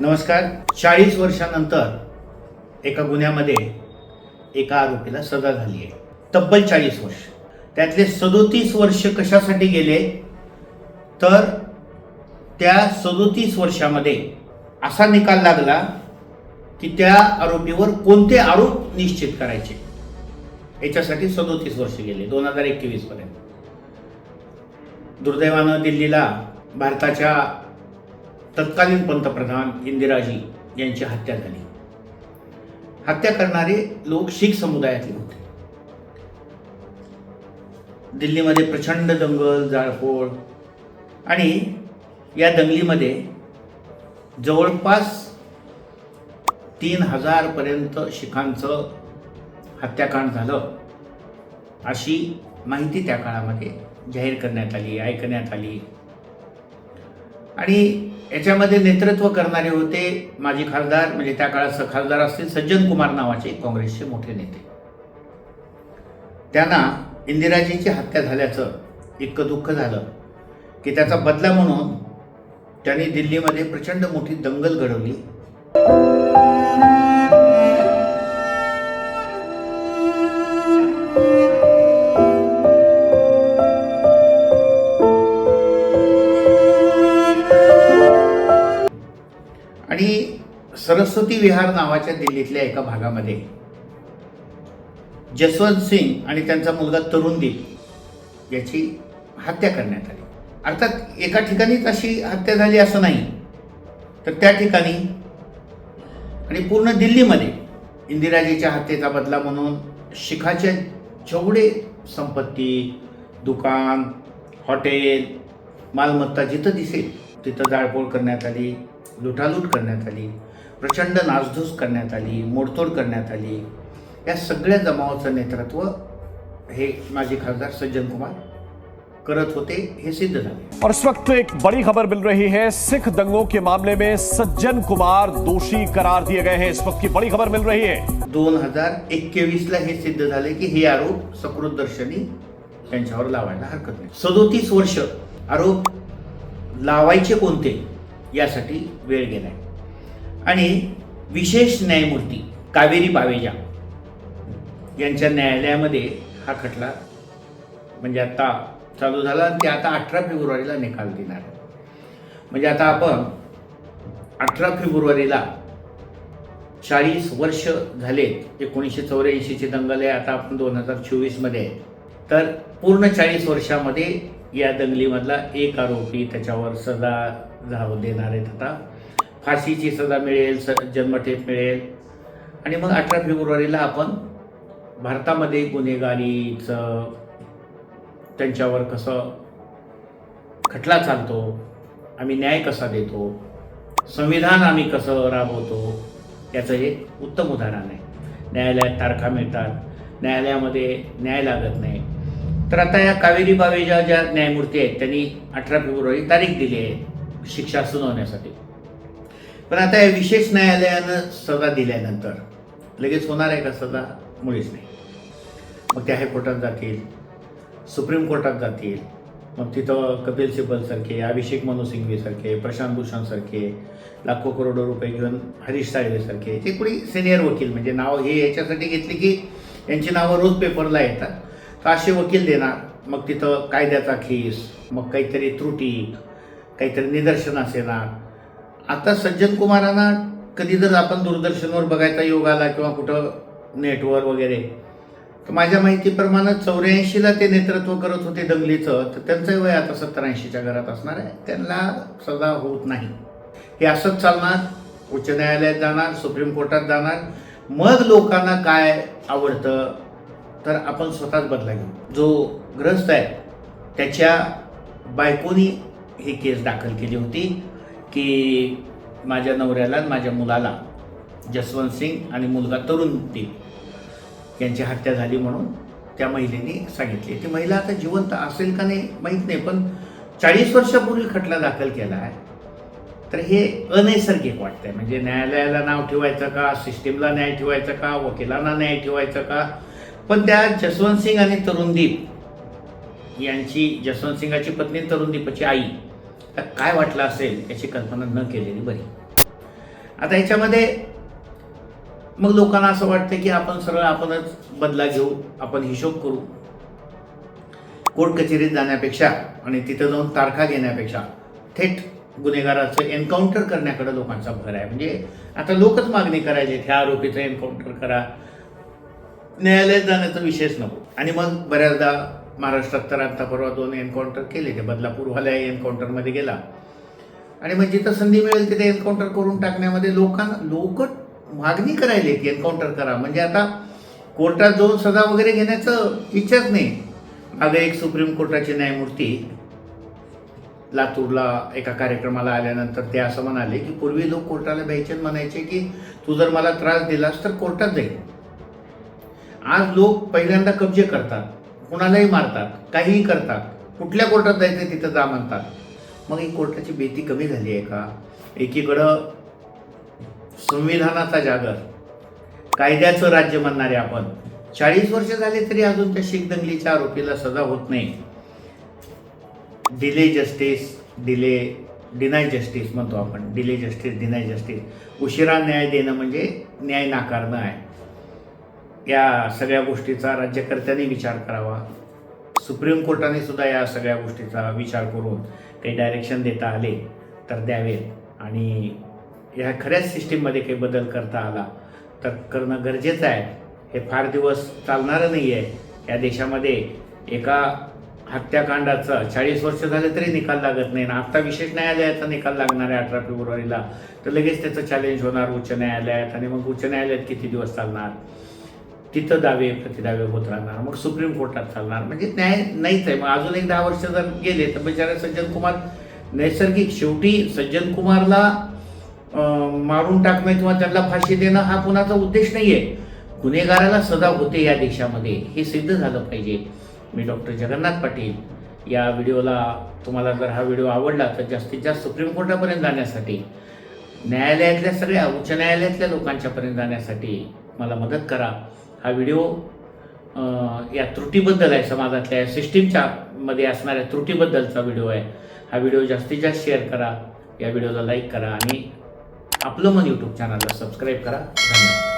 नमस्कार. चाळीस वर्षानंतर एका गुन्ह्यामध्ये एका आरोपीला सजा झाली आहे. तब्बल चाळीस वर्ष. त्यातले सदोतीस वर्ष कशासाठी गेले? तर त्या सदोतीस वर्षामध्ये असा निकाल लागला की त्या आरोपीवर कोणते आरोप निश्चित करायचे? याच्यासाठी सदोतीस वर्ष गेले दोन हजार एकवीसपर्यंत दुर्दैवानं दिल्लीला भारताच्या तत्कालीन पंतप्रधान इंदिराजी यांची हत्या झाली. हत्या करणारे लोक शीख समुदायातले होते. दिल्लीमध्ये प्रचंड दंगल जाळपोळ आणि या दंगलीमध्ये जवळपास तीन हजारपर्यंत शिखांचं हत्याकांड झालं अशी माहिती त्या काळामध्ये जाहीर करण्यात आली ऐकण्यात आली. आणि याच्यामध्ये नेतृत्व करणारे होते माजी खासदार म्हणजे त्या काळात खासदार असतील सज्जन कुमार नावाचे काँग्रेसचे मोठे नेते. त्यांना इंदिराजींची हत्या झाल्याचं इतकं दुःख झालं की त्याचा बदला म्हणून त्यांनी दिल्लीमध्ये प्रचंड मोठी दंगल घडवली. आणि सरस्वती विहार नावाच्या दिल्लीतल्या एका भागामध्ये. जसवंत सिंग आणि त्यांचा मुलगा तरुणदीप याची हत्या करण्यात आली. अर्थात एका ठिकाणीच अशी हत्या झाली असं नाही. तर त्या ठिकाणी आणि पूर्ण दिल्लीमध्ये इंदिराजीच्या हत्येचा बदला म्हणून शिखाचे जेवढे संपत्ती दुकान हॉटेल मालमत्ता जिथं दिसेल तिथं जाळपोळ करण्यात आली लुटालूट करण्यात आली. प्रचंड नासधूस करण्यात आली मोडतोड करण्यात आली. या सगळ्या जमावाचं नेतृत्व हे माजी खासदार सज्जन कुमार करत होते हे सिद्ध झाले. और इस वक्त एक बड़ी खबर मिल रही है सिख दंगों के मामले में सज्जन कुमार दोषी करार दिए गए हैं। इस वक्त की बड़ी खबर मिल रही है। दोन हजार एकवीसला हे सिद्ध झाले की हे आरोप सकृत दर्शनी त्यांच्यावर लावायला हरकत नाही. सदोतीस वर्ष आरोप लावायचे कोणते यासाठी वेळ गेलाय. आणि विशेष न्यायमूर्ती कावेरी बावेजा यांच्या न्यायालयामध्ये हा खटला म्हणजे आता चालू झाला आणि ते आता अठरा फेब्रुवारीला निकाल देणार आहे. म्हणजे आता आपण अठरा फेब्रुवारीला चाळीस वर्ष झालेत एकोणीसशे चौऱ्याऐंशीची दंगल आहे आता आपण दोन हजार चोवीसमध्ये आहे तर पूर्ण चाळीस वर्षामध्ये या दंगलीमधला एक आरोपी त्याच्यावर सजा जाव देणार आहेत आता फाशीची सजा मिळेल स जन्मठेप मिळेल. आणि मग अठरा फेब्रुवारीला आपण भारतामध्ये गुन्हेगारीचं त्यांच्यावर कसं खटला चालतो आम्ही न्याय कसा देतो संविधान आम्ही कसं राबवतो याचं एक उत्तम उदाहरण आहे. न्यायालयात तारखा मिळतात न्यायालयामध्ये न्याय लागत नाही. तर आता या कावेरी बावेच्या ज्या न्यायमूर्ती आहेत त्यांनी अठरा फेब्रुवारी तारीख दिली आहे शिक्षा सुनावण्यासाठी. पण आता या विशेष न्यायालयानं सजा दिल्यानंतर लगेच होणार आहे का सजा? मुळीच नाही. मग ते हायकोर्टात जातील सुप्रीम कोर्टात जातील मग तिथं कपिल सिब्बलसारखे अभिषेक मनू सिंघवीसारखे प्रशांत भूषणसारखे लाखो करोडो रुपये घेऊन हरीश साळवेसारखे ते कुणी सिनियर वकील म्हणजे नाव हे याच्यासाठी घेतली की यांची नावं रोज पेपरला येतात. तर असे वकील देणार मग तिथं कायद्याचा खीस मग काहीतरी त्रुटी काहीतरी निदर्शन असेना आता सज्जन कुमारांना कधी जर आपण दूरदर्शनवर बघायचा योग आला किंवा कुठं नेटवर वगैरे तर माझ्या माहितीप्रमाणे चौऱ्याऐंशीला ते नेतृत्व करत होते दंगलीचं तर त्यांचं वय आता सत्तर ऐंशीच्या घरात असणार आहे. त्यांना सजा होत नाही. हे असंच चालणार उच्च न्यायालयात जाणार सुप्रीम कोर्टात जाणार. मग लोकांना काय आवडतं तर आपण स्वतःच बदला घेऊ. जो ग्रस्त आहे त्याच्या बायकोनी ही केस दाखल केली होती. की माझ्या नवऱ्याला आणि माझ्या मुलाला जसवंत सिंग आणि मुलगा तरुण तीन यांची हत्या झाली म्हणून त्या महिलेने सांगितली. ती महिला आता जिवंत असेल का नाही माहीत नाही पण चाळीस वर्षापूर्वी खटला दाखल केला आहे. तर हे अनैसर्गिक वाटतंय. म्हणजे न्यायालयाला नाव ठेवायचं का सिस्टीमला न्याय ठेवायचं का वकिलांना न्याय ठेवायचं का? पण त्या जसवंत सिंग आणि तरुणदीप यांची जसवंत सिंगाची पत्नी तरुणदीपाची आई तर काय वाटलं असेल याची कल्पना न केलेली बरी. आता ह्याच्यामध्ये मग लोकांना असं वाटतं की आपण सरळ आपणच बदला घेऊ आपण हिशोब करू. कोर्ट कचेरीत जाण्यापेक्षा आणि तिथं जाऊन तारखा घेण्यापेक्षा थेट गुन्हेगाराचं एन्काउंटर करण्याकडे लोकांचा भर आहे. म्हणजे आता लोकच मागणी करायचे ह्या आरोपीचं एन्काउंटर करा. न्यायालयात जाण्याचा विषयच नको. आणि मग बऱ्याचदा महाराष्ट्रात तर आता परवा दोन एन्काउंटर केले ते बदलापूरवाल्या एन्काउंटरमध्ये गेला. आणि मग जिथं संधी मिळेल तिथे एन्काउंटर करून टाकण्यामध्ये लोकांना लोक मागणी करायला की एन्काउंटर करा. म्हणजे आता कोर्टात जाऊन सजा वगैरे घेण्याचं इच्छाच नाही. मागे एक सुप्रीम कोर्टाचे न्यायमूर्ती लातूरला एका कार्यक्रमाला आल्यानंतर ते असं म्हणाले की पूर्वी लोक कोर्टाला बेचन म्हणायचे की तू जर मला त्रास दिलास तर कोर्टात जाईल आज लोक पहिल्यांदा कब्जे करतात. कुणालाही मारतात काहीही करतात कुठल्या कोर्टात जायचं तिथं जा म्हणतात. मग ही कोर्टाची भीती कमी झाली आहे का? एकीकडं संविधानाचा जागर कायद्याचं राज्य म्हणणारे आपण. चाळीस वर्ष झाले तरी अजून त्या शीख दंगलीच्या आरोपीला सजा होत नाही. Delay justice delay deny justice म्हणतो आपण. डिले जस्टिस डिनाय जस्टिस उशिरा न्याय देणं म्हणजे न्याय नाकारणं आहे. या सगळ्या गोष्टीचा राज्यकर्त्यांनी विचार करावा. सुप्रीम कोर्टाने सुद्धा या सगळ्या गोष्टीचा विचार करून काही डायरेक्शन देता आले तर द्यावेत आणि ह्या खऱ्याच सिस्टीममध्ये काही बदल करता आला तर करणं गरजेचं आहे. हे फार दिवस चालणारं नाही आहे या देशामध्ये एका हत्याकांडाचं चाळीस वर्ष झाले तरी निकाल लागत नाही ना आता विशेष न्यायालयाचा निकाल लागणार आहे अठरा फेब्रुवारीला. तर लगेच त्याचं चॅलेंज होणार उच्च न्यायालयात आणि मग उच्च न्यायालयात किती दिवस चालणार? तिथं दावे प्रतिदावे होत राहणार. मग सुप्रीम कोर्टात चालणार. म्हणजे न्याय नाहीच आहे. मग अजून एक दहा वर्ष जर गेले तर बिचारे सज्जन कुमार नैसर्गिक शेवटी सज्जन कुमारला मारून टाकणं किंवा त्यांना फाशी देणं हा कुणाचा उद्देश नाही आहे गुन्हेगाराला सदा होते या देशामध्ये. हे सिद्ध झालं पाहिजे. मी डॉक्टर जगन्नाथ पाटील या व्हिडिओला तुम्हाला जर हा व्हिडिओ आवडला तर जास्तीत जास्त सुप्रीम कोर्टापर्यंत जाण्यासाठी न्यायालयातल्या सगळ्या उच्च न्यायालयातल्या लोकांच्यापर्यंत जाण्यासाठी मला मदत करा. हा व्हिडिओ या त्रुटीबद्दल आहे समाजातल्या या सिस्टीमच्या मध्ये असणाऱ्या त्रुटीबद्दलचा व्हिडिओ आहे. हा व्हिडिओ जास्तीत जास्त शेअर करा या व्हिडिओला लाईक करा आणि आपलं मन यूट्यूब चॅनलला सबस्क्राईब करा. धन्यवाद.